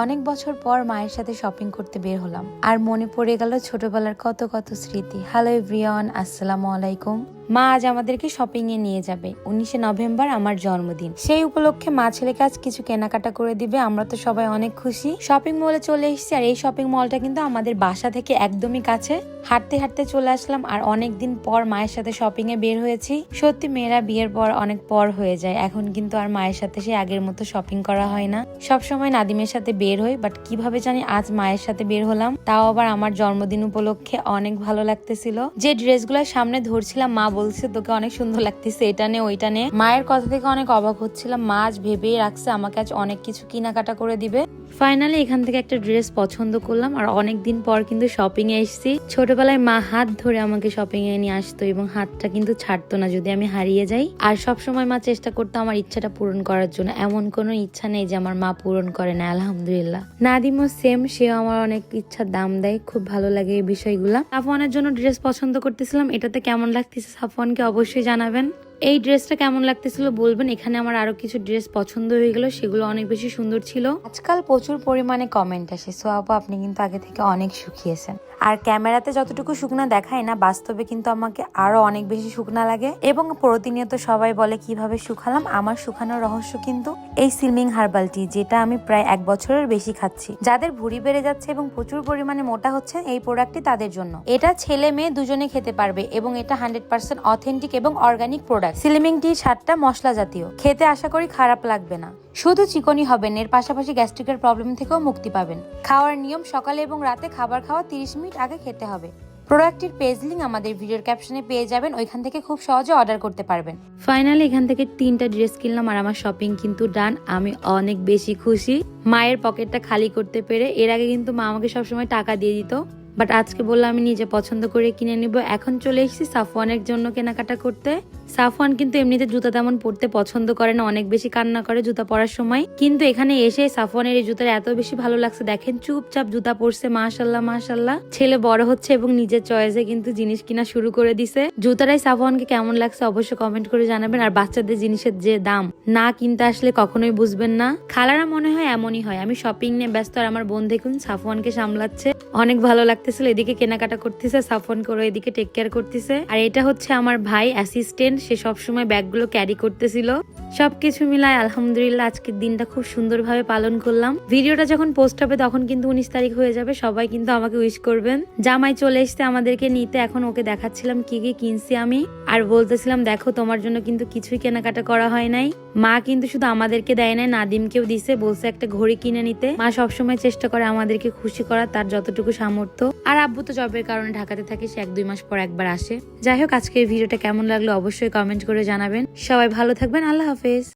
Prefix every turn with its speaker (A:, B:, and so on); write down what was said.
A: অনেক বছর পর মায়ের সাথে শপিং করতে বের হলাম। আর মনে পড়ে গেল ছোটবেলার কত কত স্মৃতি। হ্যালো এভরিওয়ান আসসালামু আলাইকুম মা আজ আমাদেরকে শপিং এ নিয়ে যাবে। উনিশে নভেম্বর আমার জন্মদিন। সেই উপলক্ষে মা ছেলেকে আজ কিছু কেনাকাটা করে দিবে। আমরা তো সবাই অনেক খুশি। শপিং মলে চলে এসেছি আর এই শপিং মলটা কিন্তু আমাদের বাসা থেকে একদমই কাছে। হাঁটতে হাঁটতে চলে আসলাম আর অনেক দিন পর মায়ের সাথে শপিং এ বের হয়েছি। সত্যি মেয়েরা বিয়ের পর অনেক পর হয়ে যায়। এখন কিন্তু আর মায়ের সাথে সে আগের মতো শপিং করা হয় না। সব সময় নাদিমের সাথে বের হই বাট কীভাবে জানি আজ মায়ের সাথে বের হলাম। তাও আবার আমার জন্মদিন উপলক্ষে অনেক ভালো লাগতেছিল। যে ড্রেসগুলো সামনে ধরছিলাম, মা বলছে, তোকে অনেক সুন্দর লাগতেছে, এটা নে, ওইটা নে। মায়ের কথা থেকে অনেক অবাক হচ্ছিলাম। মা আজ ভেবেই রাখছে, আমাকে আজ অনেক কিছু কেনাকাটা করে দিবে। ফাইনালি এখান থেকে একটা ড্রেস পছন্দ করলাম আর অনেক দিন পর কিন্তু শপিং এ এসেছি। ছোটবেলায় মা হাত ধরে আমাকে শপিং এ নিয়ে আসতো এবং হাতটা কিন্তু ছাড়তো না যদি আমি হারিয়ে যাই। আর সব সময় মা চেষ্টা করতো আমার ইচ্ছাটা পূরণ করার জন্য। এমন কোনো ইচ্ছা নেই যে আমার মা পূরণ করে না, আলহামদুলিল্লাহ। নাদিমও সেম, সেও আমার অনেক ইচ্ছার দাম দেয়। খুব ভালো লাগে এই বিষয়গুলা। সাফওয়ানের জন্য ড্রেস পছন্দ করতেছিলাম। এটাতে কেমন লাগতেছে সাফওয়ানকে অবশ্যই জানাবেন। এই ড্রেসটা কেমন লাগতেছিল বলবেন। এখানে আমার আরও কিছু ড্রেস পছন্দ হয়ে গেল, সেগুলো অনেক বেশি সুন্দর ছিল। আজকাল প্রচুর পরিমাণে কমেন্ট আসে। সো আপু, আপনি কিন্তু আগে থেকে অনেক শুকিয়েছেন আর ক্যামেরাতে যতটুকু শুকনা দেখায় না, বাস্তবে কিন্তু আমাকে আরও অনেক বেশি শুকনা লাগে। এবং প্রতিনিয়ত সবাই বলে, কীভাবে শুকালাম? আমার শুকানোর রহস্য কিন্তু এই সিলমিং হার্বাল টি যেটা আমি প্রায় এক বছরের বেশি খাচ্ছি। যাদের ভুঁড়ি বেড়ে যাচ্ছে এবং প্রচুর পরিমাণে মোটা হচ্ছে, এই প্রোডাক্টটি তাদের জন্য। এটা ছেলে মেয়ে দুজনে খেতে পারবে এবং এটা হান্ড্রেড পার্সেন্ট অথেন্টিক এবং অর্গানিক প্রোডাক্ট সিলিমিং টি সাতটা মশলা জাতীয়। খেতে আশা করি খারাপ লাগবে না। শুধু চিকনই হবেন, এর পাশাপাশি গ্যাস্ট্রিকের প্রবলেম থেকেও মুক্তি পাবেন। খাওয়ার নিয়ম, সকালে এবং রাতে খাবার খাওয়া তিরিশ মিনিট আগে খেতে হবে। প্রোডাক্টটির পেজ লিঙ্ক আমাদের ভিডিওর ক্যাপশনে পেয়ে যাবেন, ওইখান থেকে খুব সহজে অর্ডার করতে পারবেন। ফাইনালি এখান থেকে তিনটা ড্রেস কিনলাম আর আমার শপিং কিন্তু ডান, আমি অনেক বেশি খুশি। মায়ের পকেটটা খালি করতে পেরে, এর আগে কিন্তু মা আমাকে সবসময় টাকা দিয়ে দিত। বাট আজকে বললাম আমি নিজে পছন্দ করে কিনে নিব। এখন চলে এসেছি সাফওয়ানের জন্য কেনাকাটা করতে। সাফওয়ান কিন্তু এমনিতে জুতা তেমন পরতে পছন্দ করে না, অনেক বেশি কান্না করে জুতা পরার সময়। কিন্তু এখানে এসে সাফওয়ানের এই জুতার এত বেশি ভালো লাগছে। দেখেন চুপচাপ জুতা পরছে মাশাল্লাহ মাশাল্লাহ ছেলে বড় হচ্ছে এবং নিজের চয়েসে কিন্তু জিনিস কিনা শুরু করে দিছে। জুতারাই সাফওয়ানকে কেমন লাগছে অবশ্যই কমেন্ট করে জানাবেন। আর বাচ্চাদের জিনিসের যে দাম, না কিনতে আসলে কখনোই বুঝবেন না। খালারা মনে হয় এমনই হয়। আমি শপিং নিয়ে ব্যস্ত আর আমার বোন দেখুন সাফওয়ানকে সামলাচ্ছে। অনেক ভালো লাগতেছিল, এদিকে কেনাকাটা করতেছে, সাফন করে এদিকে টেক কেয়ার করতেছে। আর এটা হচ্ছে আমার ভাই অ্যাসিস্ট্যান্ট সে সবসময় ব্যাগগুলো ক্যারি করতেছিল। সবকিছু মিলায় আলহামদুলিল্লাহ আজকের দিনটা খুব সুন্দরভাবে পালন করলাম। ভিডিওটা যখন পোস্ট হবে তখন কিন্তু উনিশ তারিখ হয়ে যাবে, সবাই কিন্তু আমাকে উইশ করবেন। জামাই চলে এসছে আমাদেরকে নিতে, এখন ওকে দেখাচ্ছিলাম কি কি কিনছি আমি। আর বলতেছিলাম, দেখো, তোমার জন্য কিন্তু কিছুই কেনাকাটা করা হয় নাই। মা কিন্তু শুধু আমাদেরকে দেয় নাই, নাদিমকেও দিছে, বলছে একটা ঘড়ি কিনে নিতে। মা সবসময় চেষ্টা করে আমাদেরকে খুশি করার, তার যতটুকু সামর্থ্য। আর আব্বু তো জবের কারণে ঢাকাতে থাকে, সে এক দুই মাস পর একবার আসে। যাই হোক আজকে আজকের ভিডিওটা কেমন লাগল অবশ্যই কমেন্ট করে জানাবেন। সবাই ভালো থাকবেন, আল্লাহ হাফেজ।